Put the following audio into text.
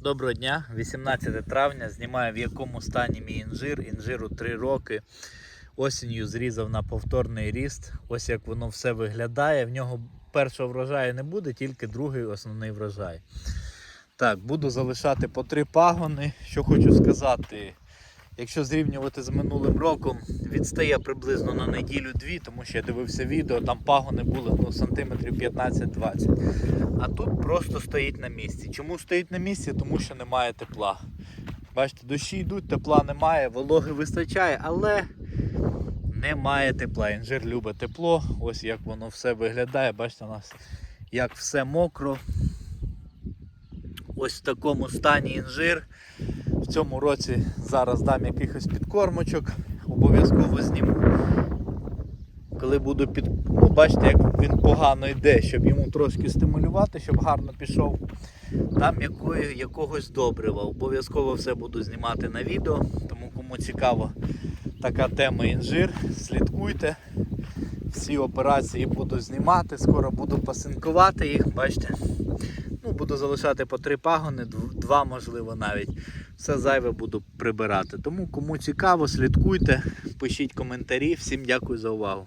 Доброго дня, 18 травня. Знімаю в якому стані мій інжир. Інжиру 3 роки. Осінню зрізав на повторний ріст. Ось як воно все виглядає. В нього першого врожаю не буде, тільки другий основний врожай. Так, буду залишати по три пагони. Що хочу сказати. Якщо зрівнювати з минулим роком, відстає приблизно на неділю-дві, тому що я дивився відео, там пагони були ну, сантиметрів 15-20. А тут просто стоїть на місці. Чому стоїть на місці? Тому що немає тепла. Бачите, дощі йдуть, тепла немає, вологи вистачає, але немає тепла. Інжир любить тепло. Ось як воно все виглядає. Бачите, у нас як все мокро. Ось в такому стані інжир. В цьому році зараз дам якихось підкормочок, обов'язково зніму. Коли буду під. Ну, бачите, як він погано йде, щоб йому трошки стимулювати, щоб гарно пішов. Там якої, якогось добрива. Обов'язково все буду знімати на відео. Тому кому цікаво така тема інжир, слідкуйте. Всі операції буду знімати, скоро буду пасинкувати їх, бачите. Буду залишати по три пагони, два можливо навіть. Все зайве буду прибирати. Тому кому цікаво, слідкуйте, пишіть коментарі. Всім дякую за увагу.